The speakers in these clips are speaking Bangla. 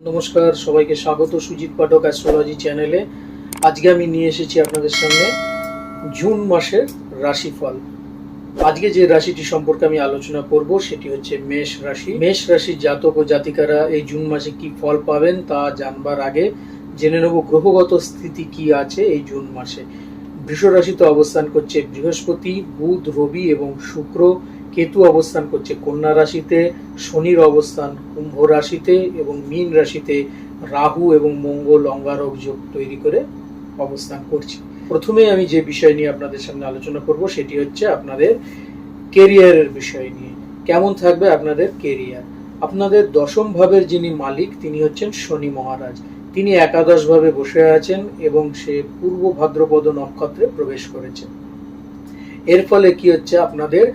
নমস্কার, সবাইকে স্বাগত সুজিত পাঠক অ্যাস্ট্রোলজি চ্যানেলে আজকে আমি নিয়ে এসেছি আপনাদের সামনে জুন মাসের রাশিফল। আজকে যে রাশিটি সম্পর্কে আমি আলোচনা করব সেটি হচ্ছে মেষ রাশি। মেষ রাশির জাতক ও জাতিকারা এই জুন মাসে কি ফল পাবেন তা জানবার আগে জেনে নেব গ্রহগত স্থিতি কি আছে এই জুন মাসে। বৃষ রাশিতে অবস্থান করছে বৃহস্পতি, বুধ, রবি এবং শুক্র। কেতু অবস্থান করছে কন্যা রাশিতে, শনির অবস্থান কুম্ভ রাশিতে এবং মীন রাশিতে রাহু এবং মঙ্গল অঙ্গারক যোগ তৈরি করে অবস্থান করছে। প্রথমে আমি যে বিষয় নিয়ে আপনাদের সামনে আলোচনা করব সেটি হচ্ছে আপনাদের কেরিয়ারের বিষয় নিয়ে। কেমন থাকবে আপনাদের কেরিয়ার আপনাদের দশম ভাবের যিনি মালিক, তিনি হচ্ছেন শনি মহারাজ। তিনি একাদশ ভাবে বসে আছেন এবং সে পূর্ব ভাদ্রপদ নক্ষত্রে প্রবেশ করেছেন এর ফলে কি হচ্ছে? আপনাদের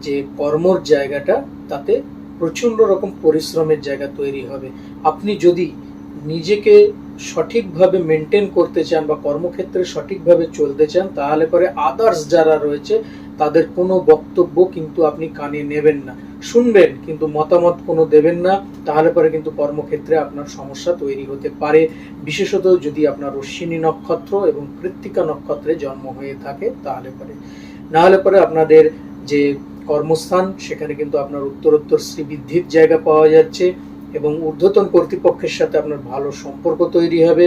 যে কর্মর জায়গাটা, তাতে প্রচণ্ড রকম পরিশ্রমের জায়গা তৈরি হবে। আপনি যদি নিজেকে সঠিকভাবে মেনটেন করতে চান বা কর্মক্ষেত্রে সঠিকভাবে চলতে চান, তাহলে পরে আদার্স যারা রয়েছে, তাদের কোনো বক্তব্য কিন্তু আপনি কানে নেবেন না। শুনবেন, কিন্তু মতামত কোনো দেবেন না, তাহলে পরে কিন্তু কর্মক্ষেত্রে আপনার সমস্যা তৈরি হতে পারে। বিশেষত যদি আপনার অশ্বিনী নক্ষত্র এবং কৃত্তিকা নক্ষত্রে জন্ম হয়ে থাকে, তাহলে পরে। না হলে পরে আপনাদের যে কর্মস্থান, সেখানে কিন্তু আপনার উত্তরোত্তর শ্রীবৃদ্ধির জায়গা পাওয়া যাচ্ছে এবং ঊর্ধ্বতন কর্তৃপক্ষের সাথে আপনার ভালো সম্পর্ক তৈরি হবে।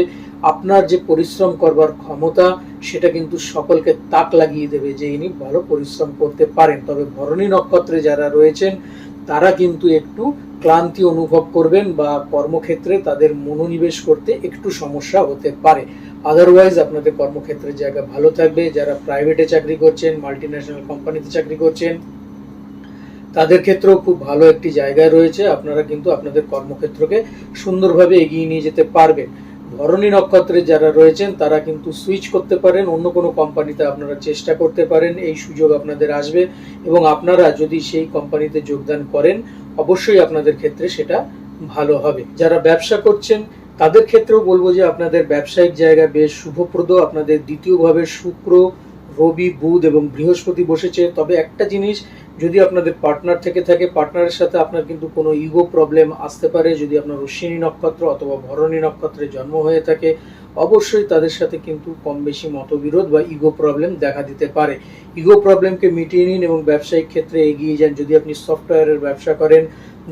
আপনার যে পরিশ্রম করবার ক্ষমতা, সেটা কিন্তু সকলকে তাক লাগিয়ে দেবে যে ইনি ভালো পরিশ্রম করতে পারেন। তবে ভরণী নক্ষত্রে যারা রয়েছেন, তারা কিন্তু একটু ক্লান্তি অনুভব করবেন বা কর্মক্ষেত্রে তাদের মনোনিবেশ করতে একটু সমস্যা হতে পারে। আদারওয়াইজ আপনাদের কর্মক্ষেত্রের জায়গা ভালো থাকবে। যারা প্রাইভেটে চাকরি করছেন মাল্টি ন্যাশনাল কোম্পানিতে চাকরি করছেন তাদের ক্ষেত্রেও খুব ভালো একটি জায়গায় রয়েছে। আপনারা কিন্তু আপনাদের কর্মক্ষেত্রকে সুন্দরভাবে এগিয়ে নিয়ে যেতে পারবেন। ভরণী নক্ষত্রে যারা রয়েছেন, তারা কিন্তু সুইচ করতে পারেন, অন্য কোনো কোম্পানিতে আপনারা চেষ্টা করতে পারেন, এই সুযোগ আপনাদের আসবে এবং আপনারা যদি সেই কোম্পানিতে যোগদান করেন, অবশ্যই আপনাদের ক্ষেত্রে সেটা ভালো হবে। যারা ব্যবসা করছেন, তাদের ক্ষেত্রেও বলব যে আপনাদের ব্যবসায়িক জায়গা বেশ শুভপ্রদ আপনাদের দ্বিতীয়ভাবে শুক্র রবি, বুধ এবং বৃহস্পতি বসেছে। তবে একটা জিনিস, যদি আপনাদের পার্টনার থেকে থাকে পার্টনারের সাথে আপনার কিন্তু কোনো ইগো প্রবলেম আসতে পারে। যদি আপনার অশ্বিনী নক্ষত্র অথবা ভরণী নক্ষত্রে জন্ম হয়ে থাকে, অবশ্যই তাদের সাথে কিন্তু কম বেশি মতবিরোধ বা ইগো প্রবলেম দেখা দিতে পারে। ইগো প্রবলেমকে মিটিয়ে নিন এবং ব্যবসায়িক ক্ষেত্রে এগিয়ে যান। যদি আপনি সফটওয়্যারের ব্যবসা করেন,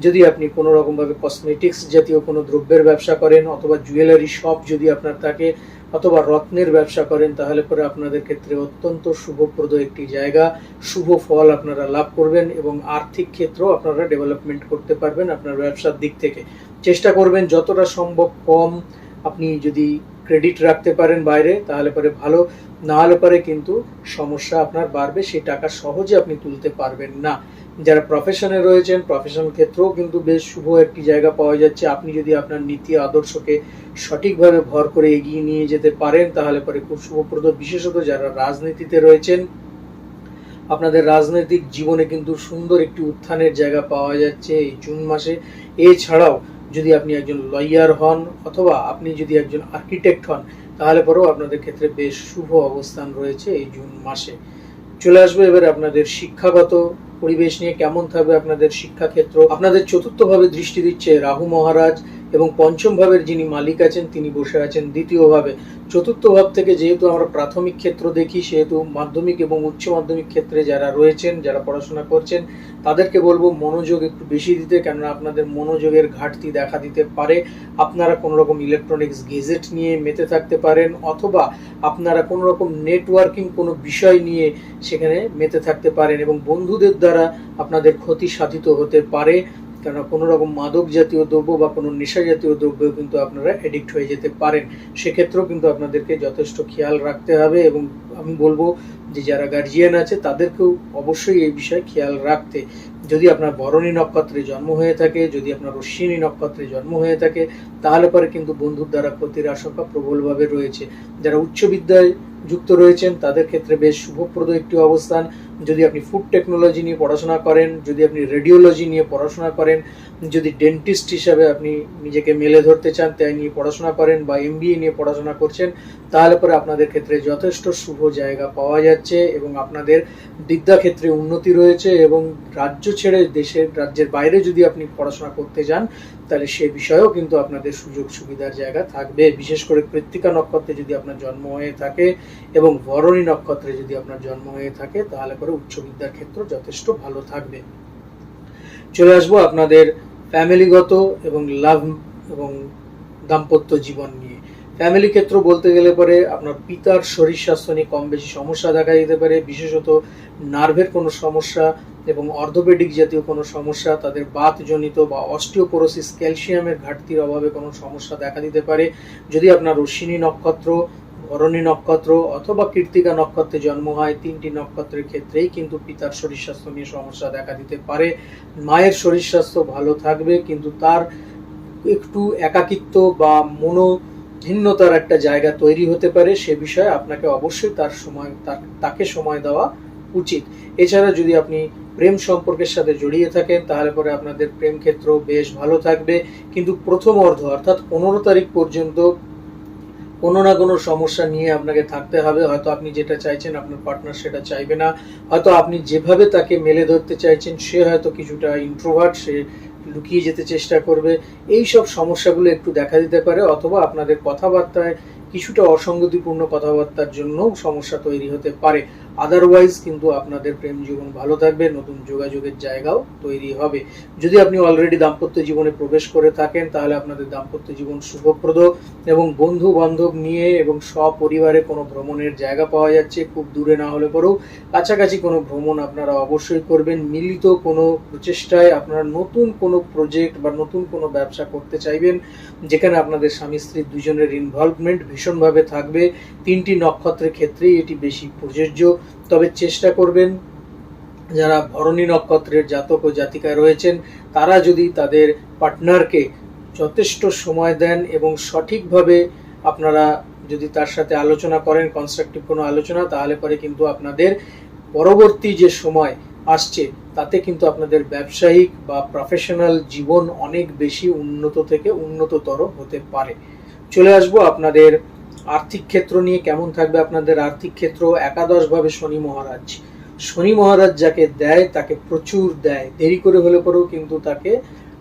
যদি আপনি কোনো রকমভাবে কসমেটিক্স জাতীয় কোনো দ্রব্যের ব্যবসা করেন, অথবা জুয়েলারি শপ যদি আপনার থাকে অথবা রত্নের ব্যবসা করেন, তাহলে পরে আপনাদের ক্ষেত্রে অত্যন্ত শুভপ্রদ একটি জায়গা। শুভ ফল আপনারা লাভ করবেন এবং আর্থিক ক্ষেত্রেও আপনারা ডেভেলপমেন্ট করতে পারবেন আপনার ব্যবসার দিক থেকে। চেষ্টা করবেন যতটা সম্ভব কম আপনি যদি ক্রেডিট রাখতে পারেন বাইরে, তাহলে পরে ভালো। না হলে পরে কিন্তু সমস্যা আপনার বাড়বে, সেই টাকা সহজে আপনি তুলতে পারবেন না। যারা প্রফেশনে রয়েছেন প্রফেশন ক্ষেত্রেও কিন্তু বেশ শুভ একটি জায়গা পাওয়া যাচ্ছে। আপনি যদি আপনার নীতি, আদর্শকে সঠিকভাবে ভর করে এগিয়ে নিয়ে যেতে পারেন, তাহলে পরে খুব শুভপ্রদ। বিশেষত যারা রাজনীতিতে রয়েছেন, আপনাদের রাজনৈতিক জীবনে কিন্তু সুন্দর একটি উত্থানের জায়গা পাওয়া যাচ্ছে এই জুন মাসে। এছাড়াও যদি আপনি একজন লয়ার হন অথবা আপনি যদি একজন আর্কিটেক্ট হন, তাহলে পরেও আপনাদের ক্ষেত্রে বেশ শুভ অবস্থান রয়েছে এই জুন মাসে। চলে আসবে এবার আপনাদের শিক্ষাগত পরিবেশ নিয়ে কেমন থাকবে আপনাদের শিক্ষাক্ষেত্র? আপনাদের চতুর্থ ভাবে দৃষ্টি দিচ্ছে রাহু মহারাজ। এবং পঞ্চম ভাবের যিনি মালিক আছেন, তিনি বসে আছেন। দ্বিতীয় ভাবে, চতুর্থ ভাব থেকে যেহেতু আমরা প্রাথমিক ক্ষেত্র দেখি, সেহেতু মাধ্যমিক এবং উচ্চ মাধ্যমিক ক্ষেত্রে যারা রয়েছেন, যারা পড়াশোনা করছেন, তাদেরকে বলব মনোযোগ একটু বেশি দিতে, কেননা আপনাদের মনোযোগের ঘাটতি দেখা দিতে পারে। আপনারা কোনো রকম ইলেকট্রনিক্স গেজেট নিয়ে মেতে থাকতে পারেন, অথবা আপনারা কোনো রকম নেটওয়ার্কিং কোনো বিষয় নিয়ে সেখানে মেতে থাকতে পারেন এবং বন্ধুদের দ্বারা আপনাদের ক্ষতি সাধিত হতে পারে। কেননা কোনো রকম মাদক জাতীয় দ্রব্য বা কোনো নেশা জাতীয় দ্রব্যেও কিন্তু আপনারা এডিক্ট হয়ে যেতে পারেন। সেক্ষেত্রেও কিন্তু আপনাদেরকে যথেষ্ট খেয়াল রাখতে হবে এবং আমি বলব যে যারা গার্জিয়ান আছে, তাদেরকেও অবশ্যই এই বিষয়ে খেয়াল রাখতে। যদি আপনার বরণী নক্ষত্রে জন্ম হয়ে থাকে, যদি আপনার অশ্বিনী নক্ষত্রে জন্ম হয়ে থাকে, তাহলে পরে কিন্তু বন্ধুর দ্বারা ক্ষতির আশঙ্কা প্রবলভাবে রয়েছে। যারা উচ্চ বিদ্যায় যুক্ত রয়েছেন, তাদের ক্ষেত্রে বেশ শুভপ্রদ একটি অবস্থান। যদি আপনি ফুড টেকনোলজি নিয়ে পড়াশোনা করেন, যদি আপনি রেডিওলজি নিয়ে পড়াশোনা করেন, যদি ডেন্টিস্ট হিসাবে আপনি নিজেকে মেলে ধরতে চান, তাই নিয়ে পড়াশোনা করেন বা এমবিএ নিয়ে পড়াশোনা করছেন, তাহলে পরে আপনাদের ক্ষেত্রে যথেষ্ট শুভ জায়গা পাওয়া যাচ্ছে এবং আপনাদের বিদ্যা ক্ষেত্রে উন্নতি রয়েছে এবং রাজ্য ছেড়ে দেশের, রাজ্যের বাইরে যদি আপনি পড়াশোনা করতে যান, তাহলে সে বিষয়েও কিন্তু আপনাদের সুযোগ সুবিধার জায়গা থাকবে। বিশেষ করে কৃত্তিকা নক্ষত্রে যদি আপনার জন্ম হয়ে থাকে এবং ভরণী নক্ষত্রে যদি আপনার জন্ম হয়ে থাকে, তাহলে করে উচ্চ বিদ্যার ক্ষেত্র যথেষ্ট ভালো থাকবে। চলে আসব আপনাদের ফ্যামিলিগত এবং লাভ এবং দাম্পত্য জীবন নিয়ে। ফ্যামিলি ক্ষেত্র বলতে গেলে পরে আপনার পিতার শরীর স্বাস্থ্য নিয়ে কম বেশি সমস্যা দেখা দিতে পারে, বিশেষত নার্ভের কোনো সমস্যা এবং অর্থোপেডিক জাতীয় কোনো সমস্যা, তাদের বাতজনিত বা অস্টিওপোরোসিস ক্যালসিয়ামের ঘাটতির অভাবে কোনো সমস্যা দেখা দিতে পারে। যদি আপনার অশ্বিনী নক্ষত্র ভরণী নক্ষত্র অথবা কৃত্তিকা নক্ষত্রে জন্ম হয়, তিনটি নক্ষত্রের ক্ষেত্রেই কিন্তু পিতার শরীর স্বাস্থ্য নিয়ে সমস্যা দেখা দিতে পারে। মায়ের শরীর স্বাস্থ্য ভালো থাকবে, কিন্তু তার একটু একাকিত্ব বা মনো ভিন্নতার একটা জায়গা তৈরি হতে পারে। সে বিষয়ে আপনাকে অবশ্যই তার সময় তাকে সময় দেওয়া উচিত। এছাড়া যদি আপনি প্রেম সম্পর্কের সাথে জড়িয়ে থাকেন, তাহলে পরে আপনাদের প্রেম ক্ষেত্র বেশ ভালো থাকবে। কিন্তু প্রথম অর্ধ, অর্থাৎ পনেরো তারিখ পর্যন্ত কোনো না কোনো সমস্যা নিয়ে আপনাকে থাকতে হবে। হয়তো আপনি যেটা চাইছেন আপনার পার্টনার সেটা চাইবে না। হয়তো আপনি যেভাবে তাকে মেলে ধরতে চাইছেন, সে হয়তো কিছুটা ইন্ট্রোভার্ট সে লুকিয়ে যেতে চেষ্টা করবে। এই সব সমস্যাগুলো একটু দেখা দিতে পারে, অথবা আপনাদের কথাবার্তায় কিছুটা অসঙ্গতিপূর্ণ কথাবার্তার জন্য সমস্যা তৈরি হতে পারে। আদারওয়াইজ কিন্তু আপনাদের প্রেম জীবন ভালো থাকবে, নতুন যোগাযোগের জায়গাও তৈরি হবে। যদি আপনি অলরেডি দাম্পত্য জীবনে প্রবেশ করে থাকেন, তাহলে আপনাদের দাম্পত্য জীবন শুভপ্রদ এবং বন্ধু বান্ধব নিয়ে এবং সপরিবারে কোনো ভ্রমণের জায়গা পাওয়া যাচ্ছে, খুব দূরে না হলে পরেও কাছাকাছি কোনো ভ্রমণ আপনারা অবশ্যই করবেন। মিলিত কোনো প্রচেষ্টায় আপনারা নতুন কোনো প্রজেক্ট বা নতুন কোনো ব্যবসা করতে চাইবেন, যেখানে আপনাদের স্বামী স্ত্রী দুজনের ইনভলভমেন্ট ভীষণভাবে থাকবে। তিনটি নক্ষত্রের ক্ষেত্রেই এটি বেশি প্রযোজ্য। তবে চেষ্টা করবেন, যারা ভরণী নক্ষত্রের জাতক ও জাতিকা রয়েছেন, তারা যদি তাদের পার্টনারকে যথেষ্ট সময় দেন এবং সঠিকভাবে আপনারা যদি তার সাথে আলোচনা করেন কনস্ট্রাকটিভ কোনো আলোচনা, তাহলে পরে কিন্তু আপনাদের পরবর্তী যে সময় আসছে, তাতে কিন্তু আপনাদের ব্যবসায়িক বা প্রফেশনাল জীবন অনেক বেশি উন্নত থেকে উন্নততর হতে পারে। চলে আসব আপনাদের আর্থিক ক্ষেত্র নিয়ে, কেমন থাকবে আপনাদের আর্থিক ক্ষেত্র? একাদশভাবে শনি মহারাজ। শনি মহারাজ যাকে দেয়, তাকে প্রচুর দেয়। দেরি করে হলে পরেও কিন্তু তাকে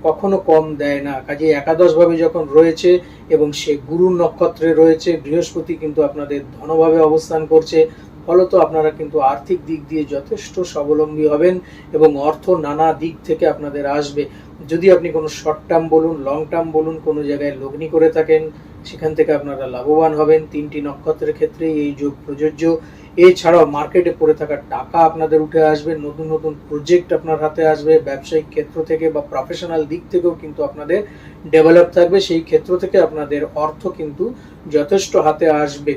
কখনো কম দেয় না। কাজে একাদশভাবে যখন রয়েছে এবং সে গুরুর নক্ষত্রে রয়েছে, বৃহস্পতি কিন্তু আপনাদের ধনভাবে অবস্থান করছে। ফলত আপনারা কিন্তু আর্থিক দিক দিয়ে যথেষ্ট স্বাবলম্বী হবেন এবং অর্থ নানা দিক থেকে আপনাদের আসবে। যদি আপনি কোনো শর্ট টার্ম বলুন লং টার্ম বলুন, কোনো জায়গায় লগ্নি করে থাকেন, সেখান থেকে আপনারা লাভবান হবেন। তিনটি নক্ষত্রের ক্ষেত্রে এই যোগ প্রযোজ্য। এছাড়াও মার্কেটে পড়ে থাকা টাকা আপনাদের উঠে আসবে, নতুন নতুন প্রজেক্ট আপনার হাতে আসবে, ব্যবসায়িক ক্ষেত্র থেকে বা প্রফেশনাল দিক থেকেও কিন্তু আপনাদের ডেভেলপ থাকবে। সেই ক্ষেত্র থেকে আপনাদের অর্থ কিন্তু যথেষ্ট হাতে আসবে।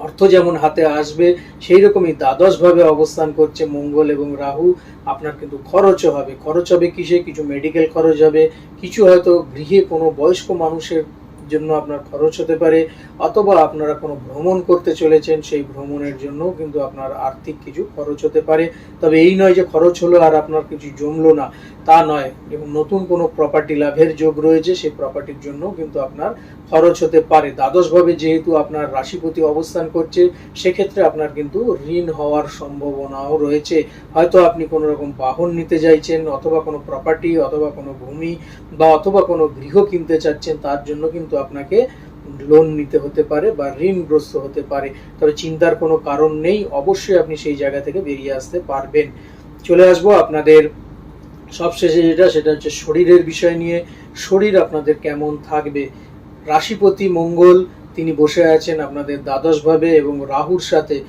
অর্থ যেমন হাতে আসবে, সেই রকমই দ্বাদশভাবে অবস্থান করছে মঙ্গল এবং রাহু। আপনার কিন্তু খরচও হবে। খরচ হবে কিসে? কিছু মেডিকেল খরচ হবে। কিছু হয়তো গৃহে কোনো বয়স্ক মানুষের জন্য আপনার খরচ হতে পারে, অথবা আপনারা কোনো ভ্রমণ করতে চলেছেন, সেই ভ্রমণের জন্য কিন্তু আপনার আর্থিক কিছু খরচ হতে পারে। তবে এই নয় যে খরচ হলো আর আপনার কিছু জমলো না। তা নয়, এবং নতুন কোনো প্রপার্টি লাভের যোগ রয়েছে, সেই প্রপার্টির জন্য কিন্তু আপনার খরচ হতে পারে। দ্বাদশভাবে যেহেতু আপনার রাশিপতি অবস্থান করছে, সেক্ষেত্রে আপনার কিন্তু ঋণ হওয়ার সম্ভাবনাও রয়েছে। হয়তো আপনি কোনো রকম বাহন নিতে চাইছেন, অথবা কোনো প্রপার্টি অথবা কোনো ভূমি, বা অথবা কোনো গৃহ কিনতে চাচ্ছেন, তার জন্য কিন্তু আপনাকে লোন নিতে হতে পারে, বা ঋণগ্রস্ত হতে পারে। তবে চিন্তার কোনো কারণ নেই, অবশ্যই আপনি সেই জায়গা থেকে বেরিয়ে আসতে পারবেন। চলে আসব আপনাদের সবশেষে যেটা, সেটা হচ্ছে শরীরের বিষয় নিয়ে। শরীর আপনাদের কেমন থাকবে? রাশিপতি মঙ্গল, তিনি বসে আছেন আপনাদের দ্বাদশভাবে এবং রাহুর সাথে।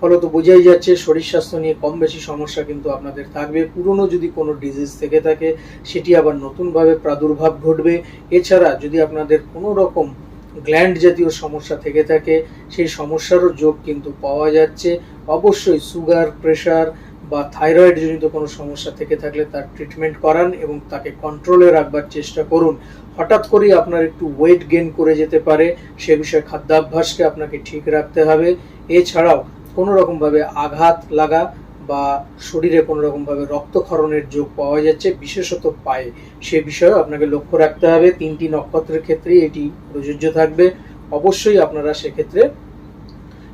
ফলত বোঝাই যাচ্ছে, শরীর স্বাস্থ্য নিয়ে কম বেশি সমস্যা কিন্তু আপনাদের থাকবে। পুরনো যদি কোনো ডিজিজ থেকে থাকে, সেটি আবার নতুনভাবে প্রাদুর্ভাব ঘটবে। এছাড়া যদি আপনাদের কোনো রকম গ্ল্যান্ড জাতীয় সমস্যা থেকে থাকে, সেই সমস্যারও যোগ কিন্তু পাওয়া যাচ্ছে। অবশ্যই সুগার প্রেশার বা থাইরয়েড জনিত কোনো সমস্যা থেকে থাকলে তার ট্রিটমেন্ট করান এবং তাকে কন্ট্রোলে রাখবার চেষ্টা করুন। হঠাৎ করেই আপনার একটু ওয়েট গেন করে যেতে পারে, সে বিষয়ে খাদ্যাভ্যাসকে আপনাকে ঠিক রাখতে হবে। এছাড়াও কোনো রকমভাবে আঘাত লাগা বা শরীরে কোনো রকমভাবে রক্তক্ষরণের যোগ পাওয়া যাচ্ছে, বিশেষত পায়ে। সে বিষয়ে আপনাকে লক্ষ্য রাখতে হবে। তিনটি নক্ষত্রের ক্ষেত্রেই এটি প্রযোজ্য থাকবে। অবশ্যই আপনারা সেক্ষেত্রে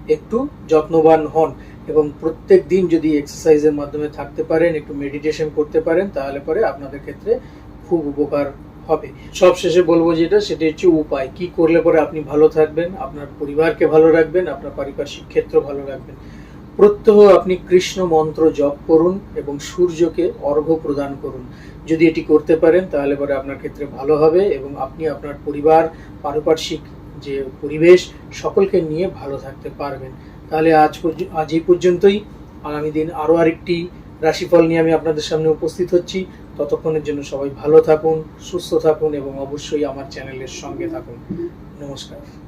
একটু যত্নবান হন। এবং প্রত্যেক দিন যদি এক্সারসাইজের মাধ্যমে থাকতে পারেন, একটু মেডিটেশন করতে পারেন, তাহলে পরে আপনাদের ক্ষেত্রে খুব উপকার হবে। সব শেষে বলব যেটা, সেটা হচ্ছে উপায়। কি করলে পরে আপনি ভালো থাকবেন, আপনার পরিবারকে ভালো রাখবেন, আপনার পারিপার্শ্বিক ক্ষেত্র ভালো রাখবেন। প্রত্যহ আপনি কৃষ্ণ মন্ত্র জপ করুন এবং সূর্যকে অর্ঘ্য প্রদান করুন। যদি এটি করতে পারেন, তাহলে পরে আপনার ক্ষেত্রে ভালো হবে এবং আপনি আপনার পরিবার, পারিপার্শ্বিক যে পরিবেশ সকলকে নিয়ে ভালো থাকতে পারবেন। তাহলে আজ আজ এই পর্যন্তই। আগামী দিন আরও আরেকটি রাশিফল নিয়ে আমি আপনাদের সামনে উপস্থিত হচ্ছি। ততক্ষণের জন্য সবাই ভালো থাকুন, সুস্থ থাকুন এবং অবশ্যই আমার চ্যানেলের সঙ্গে থাকুন। নমস্কার।